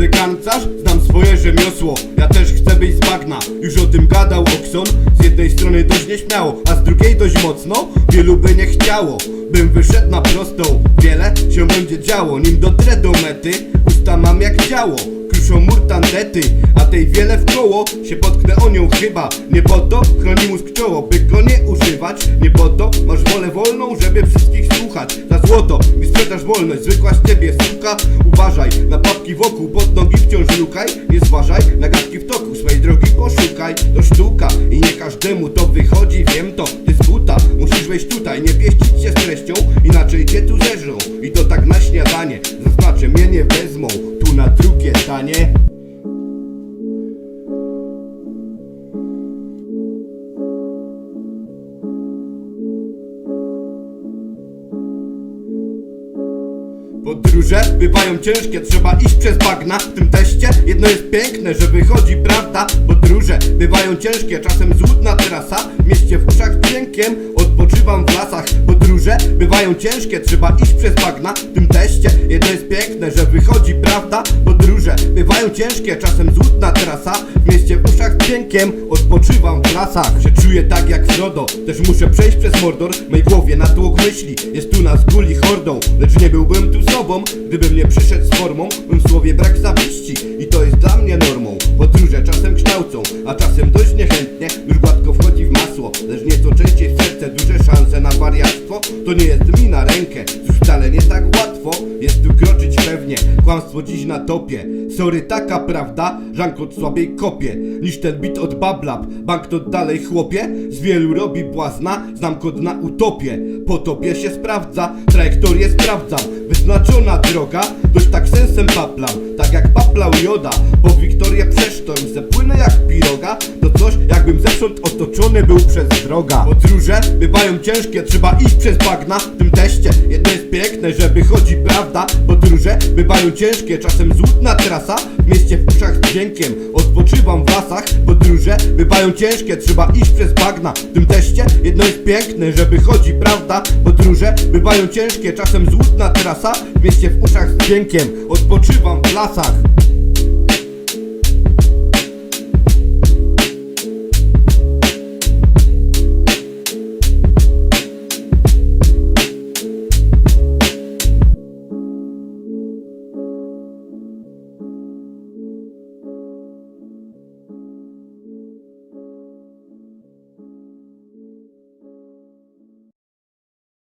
kancarz, znam swoje rzemiosło Ja też chcę być z bagna, już o tym gadał Okson Z jednej strony dość nieśmiało, a z drugiej dość mocno. Wielu by nie chciało, bym wyszedł na prostą. Wiele się będzie działo, nim dotrę do mety. Usta mam jak działo Kruszą mur tandety, a tej wiele w koło Się potknę o nią chyba Nie po to chroni mózg czoło, by go nie używać. Nie po to masz wolę wolną, żeby wszystkich słuchać. Za złoto mi sprzedasz wolność, zwykła z ciebie suka. Uważaj na papki wokół, pod nogi wciąż lukaj. Nie zważaj na gadki w toku, swej drogi poszukaj. To sztuka i nie każdemu to wychodzi, wiem to. Ty z buta, musisz wejść tutaj, nie pieścić się z treścią. Inaczej cię tu zeżrą i to tak na śniadanie. Zaznaczę, mnie nie wezmą, tu na drugie danie Podróże bywają ciężkie, trzeba iść przez bagna W tym teście. Jedno jest piękne, że wychodzi prawda bywają ciężkie, czasem złudna trasa. W mieście w uszach dźwiękiem, odpoczywam w lasach. Podróże bywają ciężkie, trzeba iść przez bagna. W tym teście jedno jest piękne, że wychodzi prawda. Podróże bywają ciężkie, czasem złudna trasa. W mieście w uszach dźwiękiem, odpoczywam w lasach. Się czuję tak jak Frodo, też muszę przejść przez Mordor. Mej głowie natłok myśli, jest tu nas guli hordą. Lecz nie byłbym tu sobą, gdybym nie przyszedł z formą. Bym w słowie brak zawiści i to jest dla mnie normą. Podróże czasem kształcą, a czasem dość niechętnie Już gładko wchodzi w masło, lecz nieco częściej w serce Duże szanse na wariactwo, to nie jest mi na rękę Cóż wcale nie tak Kłamstwo dziś na topie, sorry taka prawda Żankot słabiej kopie, niż ten bit od Bablab Banknot dalej chłopie, z wielu robi błazna Znam kod na utopię, po tobie się sprawdza Trajektorię sprawdzam, wyznaczona droga Dość tak sensem paplam, tak jak paplał Joda Po Wiktorię przesztoń, zepłynę jak piroga To coś jakbym zewsząd otoczony był przez wroga. Podróże bywają ciężkie, trzeba iść przez bagna. W tym teście jedno jest piękne, że wychodzi prawda. Podróże bywają ciężkie, czasem złudna trasa. W mieście w uszach z dźwiękiem, odpoczywam w lasach Podróże bywają ciężkie, trzeba iść przez bagna. W tym teście jedno jest piękne, że wychodzi prawda Podróże bywają ciężkie, czasem złudna trasa. W mieście w uszach z dźwiękiem, odpoczywam w lasach